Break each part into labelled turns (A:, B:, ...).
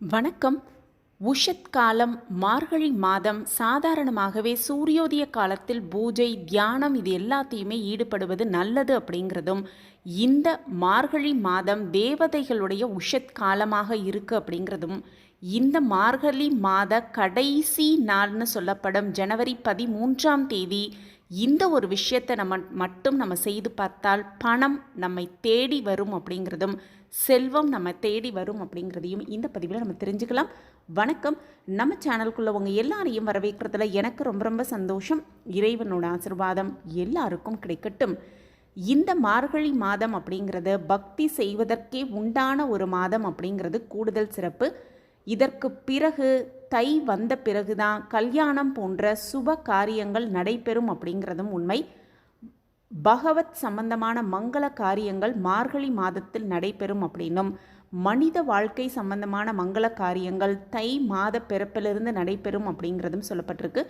A: வணக்கம். உஷத் காலம் மார்கழி மாதம் சாதாரணமாகவே சூரியோதய காலத்தில் பூஜை தியானம் இது எல்லாத்தையுமே ஈடுபடுவது நல்லது அப்படிங்கிறதும் இந்த மார்கழி மாதம் தேவதைகளுடைய உஷத் காலமாக இருக்கு அப்படிங்கிறதும் இந்த மார்கழி மாத கடைசி நாள்னு சொல்லப்படும் ஜனவரி பதிமூன்றாம் தேதி இந்த ஒரு விஷயத்தை நம்ம மட்டும் நம்ம செய்து பார்த்தால் பணம் நம்மை தேடி வரும் அப்படிங்கிறதும் செல்வம் நம்ம தேடி வரும் அப்படிங்கிறதையும் இந்த பதிவில் நம்ம தெரிஞ்சுக்கலாம். வணக்கம். நம்ம சேனலுக்குள்ள உங்கள் எல்லாரையும் வரவேற்கிறதுல எனக்கு ரொம்ப ரொம்ப சந்தோஷம். இறைவனோட ஆசிர்வாதம் எல்லாருக்கும் கிடைக்கட்டும். இந்த மார்கழி மாதம் அப்படிங்கிறது பக்தி செய்வதற்கே உண்டான ஒரு மாதம் அப்படிங்கிறது கூடுதல் சிறப்பு. இதற்கு பிறகு தை வந்த பிறகுதான் கல்யாணம் போன்ற சுப காரியங்கள் நடைபெறும் அப்படிங்கிறதும் உண்மை. பகவத் சம்பந்தமான மங்கள காரியங்கள் மார்கழி மாதத்தில் நடைபெறும் அப்படின்னும். மனித வாழ்க்கை சம்பந்தமான மங்கள காரியங்கள் தை மாத பிறப்பிலிருந்து நடைபெறும் அப்படிங்கிறதும் சொல்லப்பட்டிருக்கு.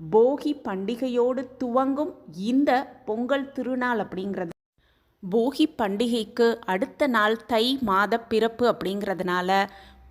A: போகி பண்டிகையோடு துவங்கும் இந்த பொங்கல் திருநாள் அப்படிங்கிறது. போகி பண்டிகைக்கு அடுத்த நாள் தை மாத பிறப்பு அப்படிங்கிறதுனால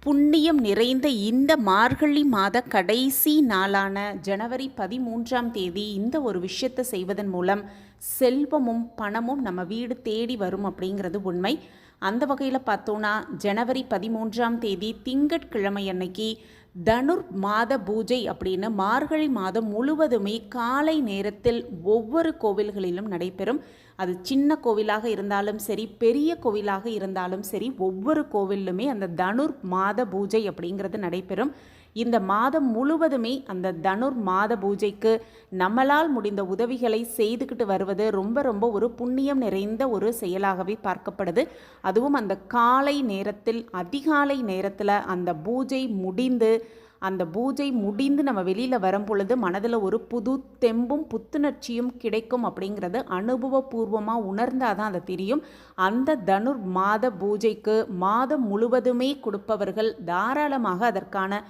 A: புண்ணியம் நிறைந்த இந்த மார்கழி மாத கடைசி நாளான ஜனவரி பதிமூன்றாம் தேதி இந்த ஒரு விஷயத்தை செய்வதன் மூலம் செல்வமும் பணமும் நம்ம வீடு தேடி வரும் அப்படிங்கிறது உண்மை. அந்த வகையில் பார்த்தோன்னா ஜனவரி பதிமூன்றாம் தேதி திங்கட்கிழமை அன்னைக்கு தனுர் மாத பூஜை அப்படின்னு மார்கழி மாதம் முழுவதுமே காலை நேரத்தில் ஒவ்வொரு கோவில்களிலும் நடைபெறும். அது சின்ன கோவிலாக இருந்தாலும் சரி பெரிய கோவிலாக இருந்தாலும் சரி ஒவ்வொரு கோவிலுமே அந்த தனுர் மாத பூஜை அப்படிங்கிறது நடைபெறும். இந்த மாதம் முழுவதுமே அந்த தனுர் மாத பூஜைக்கு நம்மளால் முடிந்த உதவிகளை செய்துக்கிட்டு வருவது ரொம்ப ரொம்ப ஒரு புண்ணியம் நிறைந்த ஒரு செயலாகவே பார்க்கப்படுது. அதுவும் அந்த காலை நேரத்தில் அதிகாலை நேரத்தில் அந்த பூஜை முடிந்து அந்த பூஜை முடிந்து நம்ம வெளியில் வரும் பொழுது மனதில் ஒரு புது தெம்பும் புத்துணர்ச்சியும் கிடைக்கும் அப்படிங்கிறது அனுபவபூர்வமாக உணர்ந்தால் தான் அது தெரியும். அந்த தனுர் மாத பூஜைக்கு மாதம் முழுவதுமே கொடுப்பவர்கள் தாராளமாக அதற்கான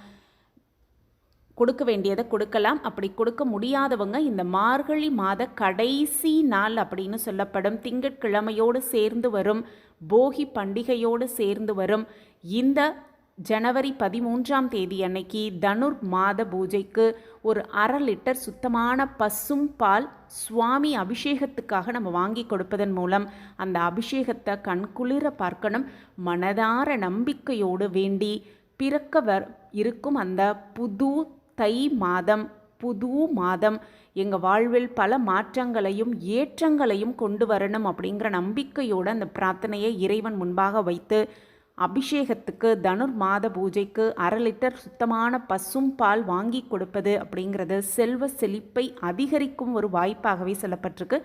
A: கொடுக்க வேண்டியதை கொடுக்கலாம். அப்படி கொடுக்க முடியாதவங்க இந்த மார்கழி மாத கடைசி நாள் அப்படின்னு சொல்லப்படும். திங்கட்கிழமையோடு சேர்ந்து வரும். போகி பண்டிகையோடு சேர்ந்து வரும். இந்த ஜனவரி பதிமூன்றாம் தேதி அன்னைக்கு தனுர் மாத பூஜைக்கு ஒரு அரை லிட்டர் சுத்தமான பசும் பால் சுவாமி அபிஷேகத்துக்காக நம்ம வாங்கி கொடுப்பதன் மூலம் அந்த அபிஷேகத்தை கண்குளிர பார்க்கணும். மனதார நம்பிக்கையோடு வேண்டி பிறக்க வர் இருக்கும் அந்த புது தை மாதம் புது மாதம். எங்கள் வாழ்வில் பல மாற்றங்களையும் ஏற்றங்களையும் கொண்டு வரணும் அப்படிங்கிற நம்பிக்கையோடு அந்த பிரார்த்தனையை இறைவன் முன்பாக வைத்து அபிஷேகத்துக்கு தனுர் மாத பூஜைக்கு அரை லிட்டர் சுத்தமான பசும் பால் வாங்கி கொடுப்பது அப்படிங்கிறது செல்வ செழிப்பை அதிகரிக்கும் ஒரு வாய்ப்பாகவே சொல்லப்பட்டிருக்கு.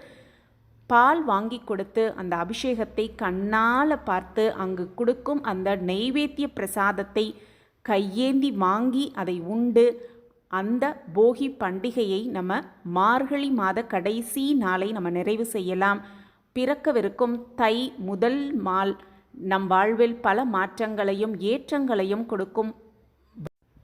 A: பால் வாங்கி கொடுத்து அந்த அபிஷேகத்தை கண்ணால் பார்த்து அங்கு கொடுக்கும் அந்த நெய்வேத்திய பிரசாதத்தை கையேந்தி வாங்கி அதை உண்டு அந்த போகி பண்டிகையை நம்ம மார்கழி மாத கடைசி நாளை நம்ம நிறைவு செய்யலாம். பிறக்கவிருக்கும் தை முதல் மால் நம் வாழ்வில் பல மாற்றங்களையும் ஏற்றங்களையும் கொடுக்கும்.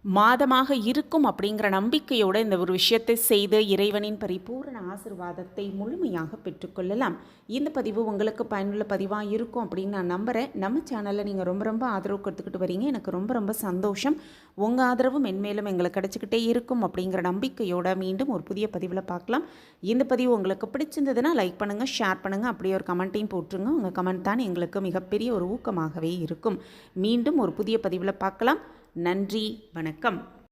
A: மாதமாக இருக்கும் அப்படிங்கிற நம்பிக்கையோடு இந்த ஒரு விஷயத்தை செய்து இறைவனின் பரிபூரண ஆசிர்வாதத்தை முழுமையாக பெற்றுக்கொள்ளலாம் இந்த பதிவு உங்களுக்கு பயனுள்ள பதிவாக இருக்கும் அப்படின்னு நான் நம்புகிறேன் நம்ம சேனலில் நீங்கள் ரொம்ப ரொம்ப ஆதரவு கொடுத்துக்கிட்டு வரீங்க. எனக்கு ரொம்ப ரொம்ப சந்தோஷம். உங்கள் ஆதரவு மென்மேலும் எங்களுக்கு கிடச்சிக்கிட்டே இருக்கும் அப்படிங்கிற நம்பிக்கையோடு மீண்டும் ஒரு புதிய பதிவில் பார்க்கலாம். இந்த பதிவு உங்களுக்கு பிடிச்சிருந்ததுன்னா லைக் பண்ணுங்கள் ஷேர் பண்ணுங்கள் அப்படியே ஒரு கமெண்ட்டையும் போட்டுருங்க. உங்கள் கமெண்ட் தான் எங்களுக்கு மிகப்பெரிய ஒரு ஊக்கமாகவே இருக்கும். மீண்டும் ஒரு புதிய பதிவில் பார்க்கலாம். நன்றி வணக்கம்.